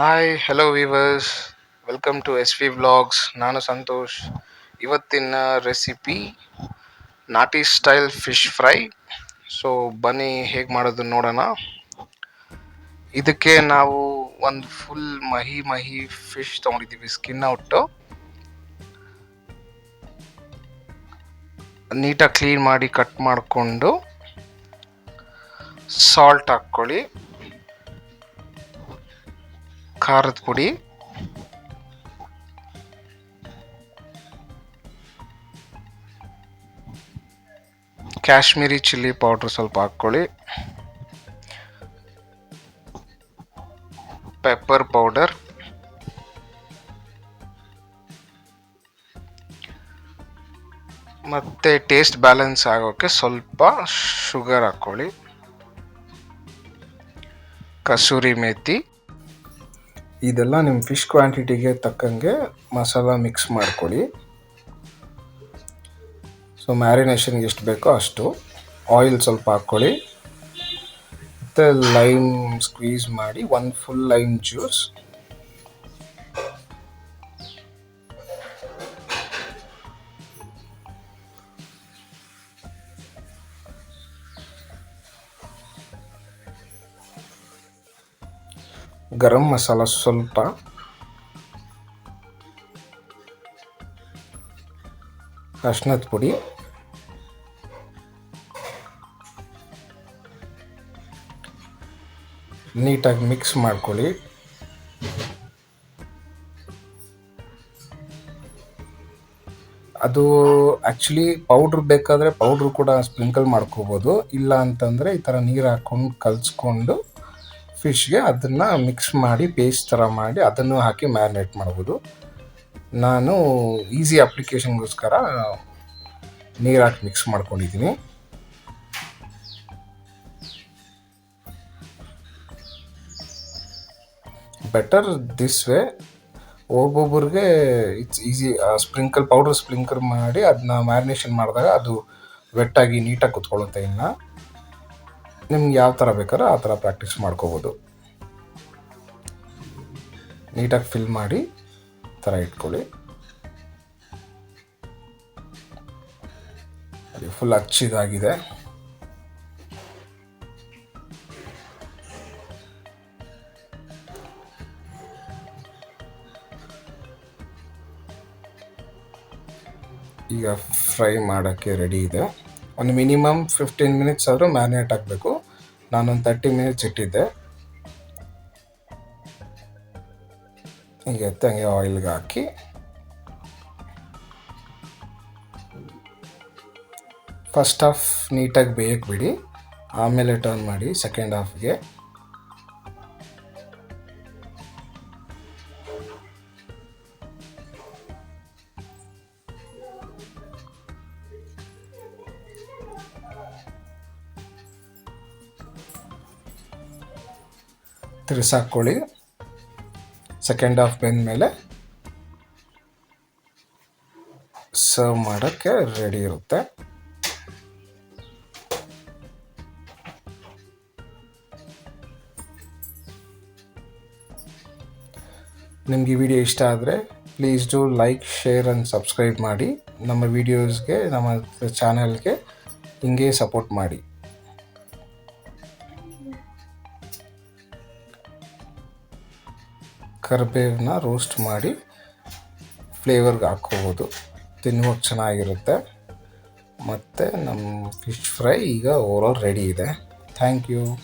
Hi hello viewers welcome to S V vlogs ನಾನು ಸಂತೋಷ್ ಇವತ್ತಿನ recipe ನಾಟಿ ಸ್ಟೈಲ್ ಫಿಶ್ ಫ್ರೈ ಸೊ ಬನ್ನಿ ಹೇಗೆ ಮಾಡೋದು ನೋಡೋಣ ಇದಕ್ಕೆ ನಾವು ಒಂದು ಫುಲ್ ಮಹಿ ಮಹಿ ಫಿಶ್ ತೊಗೊಂಡಿದ್ದೀವಿ ಸ್ಕಿನ್ ಔಟು ನೀಟಾಗಿ ಕ್ಲೀನ್ ಮಾಡಿ ಕಟ್ ಮಾಡಿಕೊಂಡು ಸಾಲ್ಟ್ ಹಾಕ್ಕೊಳ್ಳಿ ಖಾರದ ಪುಡಿ. ಕಾಶ್ಮೀರಿ ಚಿಲ್ಲಿ ಪೌಡ್ರ್ ಸ್ವಲ್ಪ ಹಾಕ್ಕೊಳ್ಳಿ. Pepper powder. ಮತ್ತು ಟೇಸ್ಟ್ ಬ್ಯಾಲೆನ್ಸ್ ಆಗೋಕ್ಕೆ ಸ್ವಲ್ಪ ಶುಗರ್ ಹಾಕ್ಕೊಳ್ಳಿ. ಕಸೂರಿ ಮೇಥಿ ಇದೆಲ್ಲ ನಿಮ್ಮ ಫಿಶ್ ಕ್ವಾಂಟಿಟಿಗೆ ತಕ್ಕಂಗೆ ಮಸಾಲ ಮಿಕ್ಸ್ ಮಾಡ್ಕೊಳ್ಳಿ. ಸೊ ಮ್ಯಾರಿನೇಷನ್ಗೆ ಎಷ್ಟು ಬೇಕೋ ಅಷ್ಟು. ಆಯಿಲ್ ಸ್ವಲ್ಪ ಹಾಕ್ಕೊಳ್ಳಿ. ಮತ್ತು ಲೈಮ್ ಸ್ಕ್ವೀಸ್ ಮಾಡಿ ಒಂದು full lime juice garam masala ಸ್ವಲ್ಪ. ಅರ್ಶಿನದ ಪುಡಿ. ನೀಟಾಗಿ ಮಿಕ್ಸ್ ಮಾಡ್ಕೊಳ್ಳಿ. ಅದು ಆ್ಯಕ್ಚುಲಿ ಪೌಡ್ರ್ ಬೇಕಾದರೆ ಪೌಡ್ರ್ ಕೂಡ ಸ್ಪ್ರಿಂಕಲ್ ಮಾಡ್ಕೋಬೋದು. ಇಲ್ಲ ಅಂತಂದರೆ ಈ ಥರ ನೀರು ಹಾಕ್ಕೊಂಡು ಕಲಿಸ್ಕೊಂಡು ಫಿಶ್ಗೆ ಅದನ್ನು ಮಿಕ್ಸ್ ಮಾಡಿ ಪೇಸ್ಟ್ ಥರ ಮಾಡಿ ಅದನ್ನು ಹಾಕಿ ಮ್ಯಾರಿನೇಟ್ ಮಾಡ್ಬೋದು. ನಾನು ಈಸಿ ಅಪ್ಲಿಕೇಶನ್ಗೋಸ್ಕರ ನೀರು ಹಾಕಿ ಮಿಕ್ಸ್ ಮಾಡ್ಕೊಂಡಿದ್ದೀನಿ ಬೆಟರ್ ದಿಸ್ ವೇ ಒಬ್ಬೊಬ್ಬರಿಗೆ it's easy sprinkle powder sprinkle ಮಾಡಿ ಅದನ್ನ ಮ್ಯಾರಿನೇಷನ್ ಮಾಡಿದಾಗ ಅದು ವೆಟ್ಟಾಗಿ ನೀಟಾಗಿ ಕುತ್ಕೊಳ್ಳುತ್ತೆ ಇನ್ನು. ನಿಮ್ಗೆ ಯಾವ ಥರ ಬೇಕಾದ್ರೆ ಆ ಥರ ಪ್ರಾಕ್ಟೀಸ್ ಮಾಡ್ಕೋಬೋದು. ನೀಟಾಗಿ ಫಿಲ್ ಮಾಡಿ ಥರ ಇಟ್ಕೊಳ್ಳಿ. ಅದು ಫುಲ್ ಹಚ್ಚಿದಾಗಿದೆ. ಈಗ ಫ್ರೈ ಮಾಡೋಕ್ಕೆ ರೆಡಿ ಇದೆ. ಒಂದು ಮಿನಿಮಮ್ ಫಿಫ್ಟೀನ್ ಮಿನಿಟ್ಸ್ ಆದರೂ ಮ್ಯಾರಿನೇಟ್ ಆಗಬೇಕು ನಾನೊಂದು ತರ್ಟಿ ಮಿನಿಟ್ಸ್ ಇಟ್ಟಿದ್ದೆ. ಈಗ ಎತ್ತಂಗೆ ಆಯಿಲ್ಗೆ ಹಾಕಿ. ಫಸ್ಟ್ ಹಾಫ್ ನೀಟಾಗಿ ಬೇಯಕ್ಕೆ ಬಿಡಿ. ಆಮೇಲೆ ಟರ್ನ್ ಮಾಡಿ ಸೆಕೆಂಡ್ ಹಾಫ್ಗೆ ತಿರ್ಸಾಕೊಳ್ಳಿ. ಸೆಕೆಂಡ್ ಹಾಫ್ ಬೆಂದ ಮೇಲೆ ಸರ್ವ್ ಮಾಡೋಕ್ಕೆ ರೆಡಿ ಇರುತ್ತೆ. ನಿಮ್ಗೆ ವಿಡಿಯೋ ಇಷ್ಟ ಆದರೆ please do like share and subscribe ಮಾಡಿ. ನಮ್ಮ ವಿಡಿಯೋಸ್ಗೆ ನಮ್ಮ ಚಾನಲ್ಗೆ ಹಿಂಗೆ ಸಪೋರ್ಟ್ ಮಾಡಿ. ಕರಿಬೇವನ್ನ ರೋಸ್ಟ್ ಮಾಡಿ ಫ್ಲೇವರ್ಗೆ ಹಾಕ್ಕೋಬೋದು. ತಿನ್ನುವಾಗ ಚೆನ್ನಾಗಿರುತ್ತೆ. ಮತ್ತು ನಮ್ಮ ಫಿಶ್ ಫ್ರೈ ಈಗ ಓವರಾಲ್ ರೆಡಿ ಇದೆ. Thank you